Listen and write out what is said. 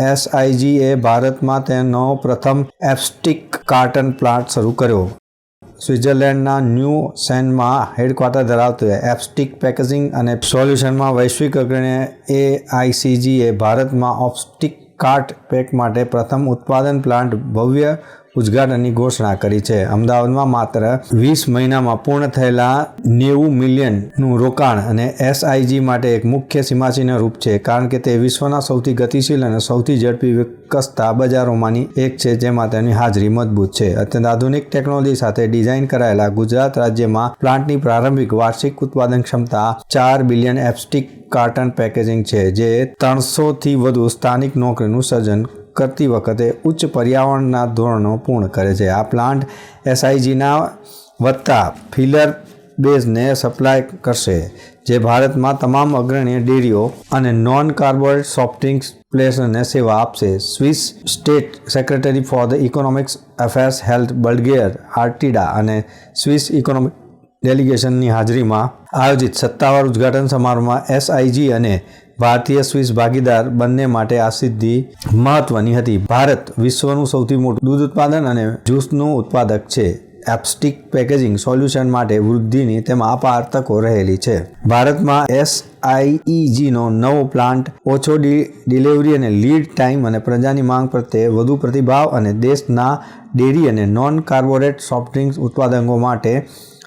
એસઆઈજીએ ભારતમાં તેનો પ્રથમ એપ્સ્ટિક કાર્ટન પ્લાન્ટ શરૂ કર્યો. સ્વિટ્ઝરલેન્ડના ન્યૂ સેનમાં હેડક્વાર્ટર ધરાવતું એપ્સ્ટિક પેકેજિંગ અને સોલ્યુશનમાં વૈશ્વિક અગ્રણી એઆઈસીજીએ ભારતમાં ઓપ્સ્ટિક કાર્ટ પેક માટે પ્રથમ ઉત્પાદન પ્લાન્ટ ભવ્ય ઉદ્ઘાટનની ઘોષણા કરી છે. અમદાવાદમાં માત્ર વીસ મહિનામાં પૂર્ણ થયેલા નેવું મિલિયનનું રોકાણ અને એસઆઈજી માટે એક મુખ્ય સીમાચિહ્ન રૂપ છે. કારણ કે તે વિશ્વના સૌથી ગતિશીલ અને સૌથી ઝડપી વિકસતા બજારોમાંની એક છે, જેમાં તેની હાજરી મજબૂત છે. અત્યંત આધુનિક ટેકનોલોજી સાથે ડિઝાઇન કરાયેલા ગુજરાત રાજ્યમાં પ્લાન્ટની પ્રારંભિક વાર્ષિક ઉત્પાદન ક્ષમતા ચાર બિલિયન એપ્સ્ટિક કાર્ટન પેકેજિંગ છે, જે ત્રણસોથી વધુ સ્થાનિક નોકરીનું સર્જન કરતી વખતે ઉચ્ચ પર્યાવરણના ધોરણો પૂર્ણ કરે છે. આ પ્લાન્ટ એસઆઈજીના વત્તા ફિલર બેઝને સપ્લાય કરશે, જે ભારતમાં તમામ અગ્રણી ડેરીઓ અને નોન કાર્બોડ સોફ્ટ ડ્રિંક્સ પ્લેસને સેવા આપશે. Swiss state secretary for the economics affairs health બલ્ગેર આર્ટિડા અને સ્વિસ ઇકોનોમિક ડેલિગેશનની હાજરીમાં આયોજિત સત્તાવાર ઉદ્ઘાટન સમારોહમાં એસઆઈજી અને ભારતીય સ્વિસ ભાગીદાર બંને માટે આ સિદ્ધિ મહત્વની હતી. ભારત વિશ્વનું સૌથી મોટું દૂધ ઉત્પાદન અને જ્યુસનું ઉત્પાદક છે. એપ્સ્ટિક પેકેજિંગ સોલ્યુશન માટે વૃદ્ધિની તેમાં અપાર તકો રહેલી છે. ભારતમાં એસઆઈઈજીનો નવો પ્લાન્ટ, ઓછો ડિલિવરી અને લીડ ટાઈમ અને પ્રજાની માંગ પ્રત્યે વધુ પ્રતિભાવ અને દેશના ડેરી અને નોન કાર્બોરેટ સોફ્ટ ડ્રિંક્સ ઉત્પાદકો માટે